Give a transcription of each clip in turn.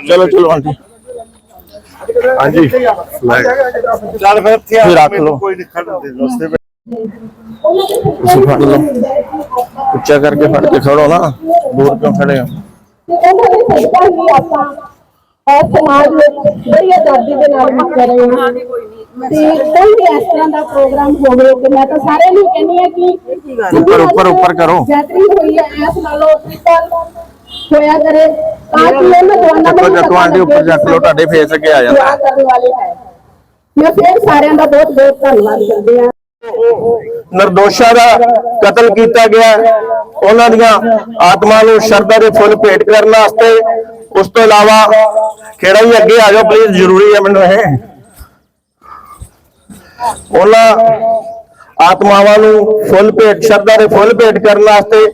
ਚਲੋ ਚਲੋ ਆਂਟੀ ਹਾਂਜੀ। ਚੱਲ ਫਿਰ ਇੱਥੇ ਆ, ਫਿਰ ਰੱਖ ਲਓ। ਕੋਈ ਨਹੀਂ ਖੜਨ ਦੇ ਰਸਤੇ ਵਿੱਚ। ਤੁਸੀਂ ਫੜ ਲਓ। ਉੱਚਾ ਕਰਕੇ ਫੜ ਕੇ ਖੜੋ ਨਾ। ਦੂਰ ਕਿਉਂ ਖੜੇ ਹੋ? ਉਹਨਾਂ ਦੇ ਸਦਕਾ ਹੀ ਆਪਾਂ ਔਰ ਸਮਾਜ ਵਿੱਚ ਬੜੀ ਆਜ਼ਾਦੀ ਦੇ ਨਾਲ ਮੱਕ ਰਹੇ ਹਾਂ ਤੇ ਕੋਈ ਵੀ ਇਸ ਤਰ੍ਹਾਂ ਦਾ ਪ੍ਰੋਗਰਾਮ ਹੋਵੇ ਤੇ ਮੈਂ ਤਾਂ ਸਾਰਿਆਂ ਨੂੰ ਕਹਿੰਦੀ ਆ ਕਿ ਉੱਪਰ ਉੱਪਰ ਉੱਪਰ ਕਰੋ। ਬੇਹਤਰੀ ਹੋਈ ਹੈ ਇਸ ਨਾਲੋਂ ਟ੍ਰਿਪਲ ਹੋਇਆ ਕਰੇ। ਤਾਂ ਕਿ ਇਹ ਨੌਜਵਾਨਾਂ ਚੱਕੋ ਚੱਕੋ ਆਂਟੀ ਉੱਪਰ ਚੱਕ ਲਓ ਤੁਹਾਡੇ ਫੇਸ ਅੱਗੇ ਆ ਜਾਂਦਾ। ਦੁਆ ਕਰਨ ਵਾਲੇ ਹੈ। ਮੈਂ ਫਿਰ ਸਾਰਿਆਂ ਦਾ ਬਹੁਤ ਬਹੁਤ ਧੰਨਵਾਦ ਕਰਦੀ ਹਾਂ। ਨਿਰਦੋਸ਼ਾਂ ਦਾ ਕਤਲ ਕੀਤਾ ਗਿਆ। ਹੈ। ਉਹਨਾਂ ਦੀਆਂ ਆਤਮਾ ਨੂੰ ਸ਼ਰਧਾ ਦੇ ਫੁੱਲ ਭੇਟ ਕਰਨ ਵਾਸਤੇ ਉਸ ਤੋਂ ਇਲਾਵਾ ਖੇੜਾ ਜੀ ਅੱਗੇ ਆ ਜਾਓ ਪਲੀਜ਼ ਜ਼ਰੂਰੀ ਹੈ ਮੈਨੂੰ ਇਹ। ਉਹਨਾਂ ਆਤਮਾਵਾਂ ਨੂੰ ਫੁੱਲ ਭੇਟ, ਸ਼ਰਧਾ ਦੇ ਫੁੱਲ ਭੇਟ ਕਰਨ ਵਾਸਤੇ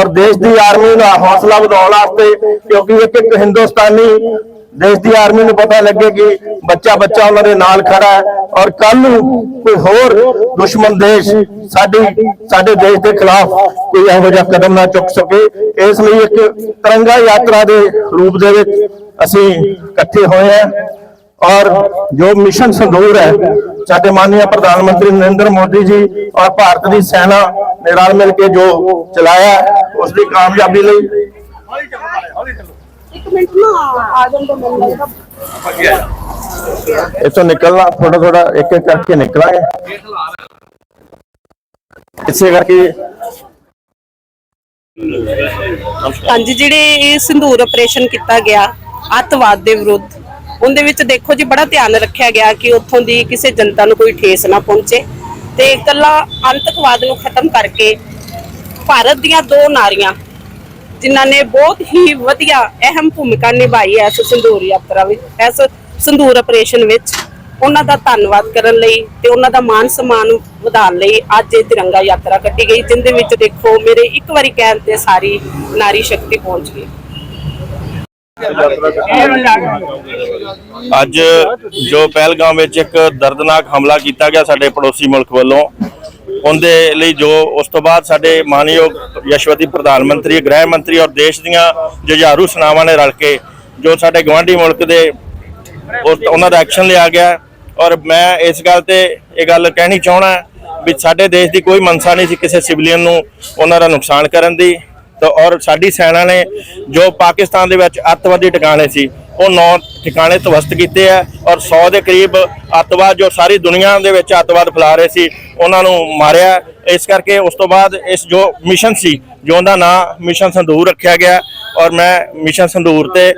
ਔਰ ਦੇਸ਼ ਦੀ ਆਰਮੀ ਦਾ ਹੌਸਲਾ ਵਧਾਉਣ ਵਾਸਤੇ, ਕਿਉਂਕਿ ਇੱਕ ਇੱਕ ਹਿੰਦੁਸਤਾਨੀ ਦੇਸ਼ ਦੀ ਆਰਮੀ ਨੂੰ ਪਤਾ ਲੱਗੇ ਕਿ ਬੱਚਾ ਬੱਚਾ ਉਹਨਾਂ ਦੇ ਨਾਲ ਖੜਾ ਹੈ ਔਰ ਕੱਲ ਨੂੰ ਕੋਈ ਹੋਰ ਦੁਸ਼ਮਣ ਦੇਸ਼ ਸਾਡੀ, ਸਾਡੇ ਦੇਸ਼ ਦੇ ਖਿਲਾਫ ਕੋਈ ਇਹੋ ਜਿਹਾ ਕਦਮ ਨਾ ਚੁੱਕ ਸਕੇ। ਇਸ ਲਈ ਇੱਕ ਤਿਰੰਗਾ ਯਾਤਰਾ ਦੇ ਰੂਪ ਦੇ ਵਿੱਚ ਅਸੀਂ ਇਕੱਠੇ ਹੋਏ ਹਾਂ। ਔਰ ਜੋ ਮਿਸ਼ਨ ਸੰਦੂਰ ਹੈ ਸਾਡੇ ਮਾਨनीय ਪ੍ਰਧਾਨ ਮੰਤਰੀ ਨਰਿੰਦਰ ਮੋਦੀ ਜੀ ਔਰ ਭਾਰਤ ਦੀ ਸੈਨਾ ਨੇ ਰਲ ਮਿਲ ਕੇ ਜੋ ਚਲਾਇਆ ਉਸ ਦੀ ਕਾਮਯਾਬੀ ਲਈ। ਇੱਕ ਮਿੰਟ ਨਾ ਆ ਜਾਣ ਤੋਂ ਮੈਨੂੰ ਲੱਗਦਾ ਇਥੋਂ ਨਿਕਲਣਾ ਥੋੜਾ ਥੋੜਾ ਇੱਕ ਇੱਕ ਕਰਕੇ ਨਿਕਲਾਂਗੇ। ਇਸੇ ਕਰਕੇ ਹਾਂਜੀ ਜਿਹੜੇ ਇਹ ਸਿੰਧੂਰ ਆਪਰੇਸ਼ਨ ਕੀਤਾ ਗਿਆ ਅੱਤਵਾਦ ਦੇ ਵਿਰੁੱਧ। ਉਹਦੇ ਵਿੱਚ ਦੇਖੋ ਜੀ ਬੜਾ ਧਿਆਨ ਰੱਖਿਆ ਗਿਆ ਕਿ ਉੱਥੋਂ ਦੀ ਕਿਸੇ ਜਨਤਾ ਨੂੰ ਕੋਈ ਠੇਸ ਨਾ ਪਹੁੰਚੇ ਤੇ ਇਕੱਲਾ ਅੰਤਕਵਾਦ ਨੂੰ ਖਤਮ ਕਰਕੇ ਭਾਰਤ ਦੀਆਂ ਦੋ ਨਾਰੀਆਂ, ਜਿਨ੍ਹਾਂ ਨੇ ਬਹੁਤ ਹੀ ਵਧੀਆ ਅਹਿਮ ਭੂਮਿਕਾ ਨਿਭਾਈ ਇਸ ਸਿੰਧੂਰ ਯਾਤਰਾ ਵਿੱਚ, ਇਸ ਸਿੰਧੂਰ ਆਪਰੇਸ਼ਨ ਵਿੱਚ, ਉਹਨਾਂ ਦਾ ਧੰਨਵਾਦ ਕਰਨ ਲਈ ਤੇ ਉਹਨਾਂ ਦਾ ਮਾਨ ਸਨਮਾਨ ਵਧਾਉਣ ਲਈ ਅੱਜ ਇਹ ਤਿਰੰਗਾ ਯਾਤਰਾ ਕੱਢੀ ਗਈ, ਜਿੰਦੇ ਵਿੱਚ ਦੇਖੋ ਮੇਰੇ ਇੱਕ ਵਾਰੀ ਕਹਿਣ ਤੇ ਸਾਰੀ ਨਾਰੀ ਸ਼ਕਤੀ ਪਹੁੰਚ ਗਈ। ਅੱਜ ਜੋ ਪਹਿਲਗਾਮ ਵਿੱਚ ਇੱਕ ਦਰਦਨਾਕ ਹਮਲਾ ਕੀਤਾ ਗਿਆ ਸਾਡੇ ਪੜੋਸੀ ਮੁਲਕ ਵੱਲੋਂ, ਉਹਦੇ ਲਈ ਜੋ ਉਸ ਤੋਂ ਬਾਅਦ ਸਾਡੇ ਮਾਨਯੋਗ ਯਸ਼ਵਤੀ ਪ੍ਰਧਾਨ ਮੰਤਰੀ, ਗ੍ਰਹਿ ਮੰਤਰੀ ਔਰ ਦੇਸ਼ ਦੀਆਂ ਜੁਝਾਰੂ ਸੇਨਾਵਾਂ ਨੇ ਰਲ ਕੇ ਜੋ ਸਾਡੇ ਗਵਾਂਢੀ ਮੁਲਕ ਦੇ ਉਹਨਾਂ ਦਾ ਐਕਸ਼ਨ ਲਿਆ ਗਿਆ। ਔਰ ਮੈਂ ਇਸ ਗੱਲ ਤੇ ਇਹ ਗੱਲ ਕਹਿਣੀ ਚਾਹਣਾ ਵੀ ਸਾਡੇ ਦੇਸ਼ ਦੀ ਕੋਈ ਮਨਸਾ ਨਹੀਂ ਸੀ ਕਿਸੇ ਸਿਵਲੀਅਨ ਨੂੰ ਉਹਨਾਂ ਦਾ ਨੁਕਸਾਨ ਕਰਨ ਦੀ। ਤਾਂ ਔਰ ਸਾਡੀ ਸੈਨਾ ਨੇ ਜੋ ਪਾਕਿਸਤਾਨ ਦੇ ਵਿੱਚ ਅੱਤਵਾਦੀ ਟਿਕਾਣੇ ਸੀ, ਉਹ ਨੌ ਟਿਕਾਣੇ ਤਵਸਤ ਕੀਤੇ ਆ ਔਰ 100 ਦੇ ਕਰੀਬ ਅੱਤਵਾਦ ਜੋ ਸਾਰੀ ਦੁਨੀਆ ਦੇ ਵਿੱਚ ਅੱਤਵਾਦ ਫੈਲਾ ਰਹੇ ਸੀ, ਉਹਨਾਂ ਨੂੰ ਮਾਰਿਆ। ਇਸ ਕਰਕੇ ਉਸ ਤੋਂ ਬਾਅਦ ਇਸ ਜੋ ਮਿਸ਼ਨ ਸੀ, ਜੋ ਉਹਦਾ ਨਾਂ ਮਿਸ਼ਨ ਸੰਧੂਰ ਰੱਖਿਆ ਗਿਆ ਔਰ ਮੈਂ ਮਿਸ਼ਨ ਸੰਧੂਰ ਤੇ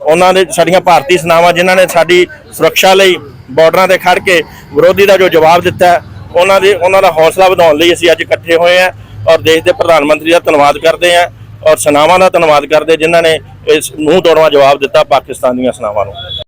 ਉਹਨਾਂ ਦੇ ਸਾਡੀਆਂ ਭਾਰਤੀ ਸੈਨਾਵਾਂ ਜਿਨ੍ਹਾਂ ਨੇ ਸਾਡੀ ਸੁਰੱਖਿਆ ਲਈ ਬਾਰਡਰਾਂ ਤੇ ਖੜ ਕੇ ਵਿਰੋਧੀ ਦਾ ਜੋ ਜਵਾਬ ਦਿੱਤਾ, ਉਹਨਾਂ ਦੇ, ਉਹਨਾਂ ਦਾ ਹੌਸਲਾ ਵਧਾਉਣ ਲਈ ਅਸੀਂ ਅੱਜ ਇਕੱਠੇ ਹੋਏ ਹਾਂ ਔਰ ਦੇਸ਼ ਦੇ ਪ੍ਰਧਾਨ ਮੰਤਰੀ ਦਾ ਧੰਨਵਾਦ ਕਰਦੇ ਹਾਂ ਔਰ ਸੈਨਾਵਾਂ ਦਾ ਧੰਨਵਾਦ ਕਰਦੇ ਜਿਨ੍ਹਾਂ ਨੇ ਇਸ ਮੂੰਹ ਤੋੜਵਾ ਜਵਾਬ ਦਿੱਤਾ ਪਾਕਿਸਤਾਨ ਦੀਆਂ ਸੈਨਾਵਾਂ ਨੂੰ।